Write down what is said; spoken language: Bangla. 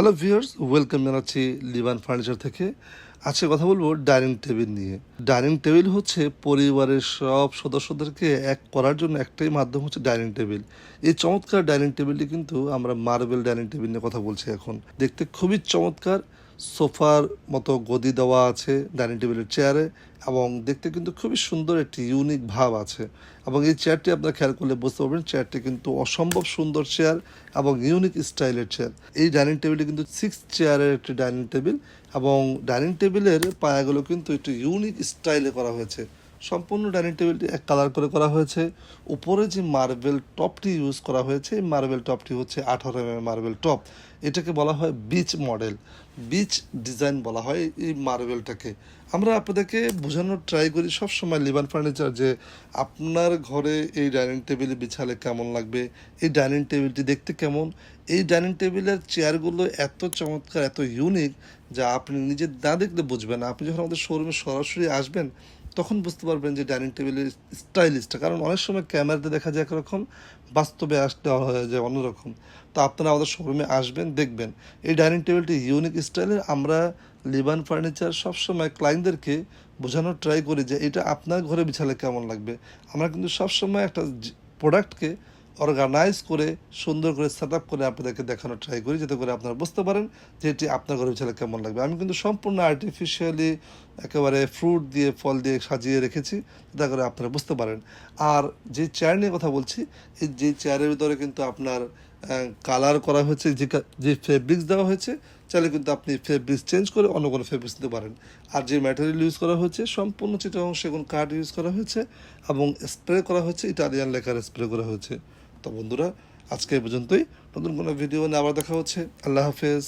হ্যালো ভিউয়ার্স ওয়েলকাম জানাচ্ছি লিবান ফার্নিচার থেকে। আজকে কথা বলব ডাইনিং টেবিল নিয়ে। ডাইনিং টেবিল হচ্ছে পরিবারের সব সদস্যদেরকে এক করার জন্য একটাই মাধ্যম হচ্ছে ডাইনিং টেবিল এই চমৎকার ডাইনিং টেবিলটি কিন্তু আমরা মার্বেল ডাইনিং টেবিল নিয়ে কথা বলছি এখন। দেখতে খুবই চমৎকার সোফার মতো গদি দেওয়া আছে ডাইনিং টেবিলের চেয়ারে, এবং দেখতে কিন্তু খুবই সুন্দর একটি ইউনিক ভাব আছে। এবং এই চেয়ারটি আপনার খেয়াল করলে বুঝতে পারবেন চেয়ারটি কিন্তু অসম্ভব সুন্দর চেয়ার এবং ইউনিক স্টাইলের চেয়ার এই ডাইনিং টেবিলটি কিন্তু সিক্স চেয়ারের একটি ডাইনিং টেবিল, এবং ডাইনিং টেবিলের পায়াগুলো কিন্তু একটু ইউনিক স্টাইলে করা হয়েছে। সম্পূর্ণ ডাইনিং টেবিলটি এক কালার করে করা হয়েছে। উপরে যে মার্বেল টপটি ইউজ করা হয়েছে, এই মার্বেল টপটি হচ্ছে আঠারো এম মার্বেল টপ। এটাকে বলা হয় বিচ মডেল। বিচ ডিজাইন বলা হয় এই মার্বেলটাকে। আমরা আপনাদেরকে বোঝানোর ট্রাই করি সবসময় লিবান ফার্নিচার যে আপনার ঘরে এই ডাইনিং টেবিলে বিছালে কেমন লাগবে, এই ডাইনিং টেবিলটি দেখতে কেমন, এই ডাইনিং টেবিলের চেয়ারগুলো এত চমৎকার, এত ইউনিক যা আপনি নিজে না দেখলে বুঝবেন আপনি যখন আমাদের শোরুমে সরাসরি আসবেন তখন বুঝতে পারবেন যে ডাইনিং টেবিলের স্টাইলিশটা। কারণ অনেক সময় ক্যামেরাতে দেখা যায় একরকম, বাস্তবে আসতে হয়ে যায় অন্যরকম। তো আপনারা আমাদের শোরুমে আসবেন, দেখবেন। এই ডাইনিং টেবিলটি ইউনিক স্টাইলের আমরা লিবান ফার্নিচার সবসময় ক্লায়েন্টদেরকে বোঝানোর ট্রাই করি যে এটা আপনার ঘরে বিছালে কেমন লাগবে। আমরা কিন্তু সবসময় একটা প্রোডাক্টকে অর্গানাইজ করে, সুন্দর করে সেট আপ করে আপনাদেরকে দেখানোর ট্রাই করি, যাতে করে আপনারা বুঝতে পারেন যে এটি আপনার ঘরে বিছালে কেমন লাগবে। আমি কিন্তু সম্পূর্ণ আর্টিফিশিয়ালি একেবারে ফ্রুট দিয়ে, ফল দিয়ে সাজিয়ে রেখেছি, যাতে করে আপনারা বুঝতে পারেন। আর যে চেয়ার নিয়ে কথা বলছি, এই যে চেয়ারের ভিতরে কিন্তু আপনার কালার করা হয়েছে, যে যে ফেব্রিক্স দেওয়া হয়েছে, চাইলে কিন্তু আপনি ফেব্রিক্স চেঞ্জ করে অন্য কোনো ফেব্রিক্স দিতে পারেন। আর যে ম্যাটেরিয়াল ইউজ করা হয়েছে, সম্পূর্ণ চিটাং সেগুন কাঠ ইউজ করা হয়েছে এবং স্প্রে করা হচ্ছে ইটালিয়ান লেখার স্প্রে করা হয়েছে। তো বন্ধুরা আজকে পর্যন্তই। নতুন কোনো ভিডিও নিয়ে আবার দেখা হচ্ছে। আল্লাহ হাফেজ।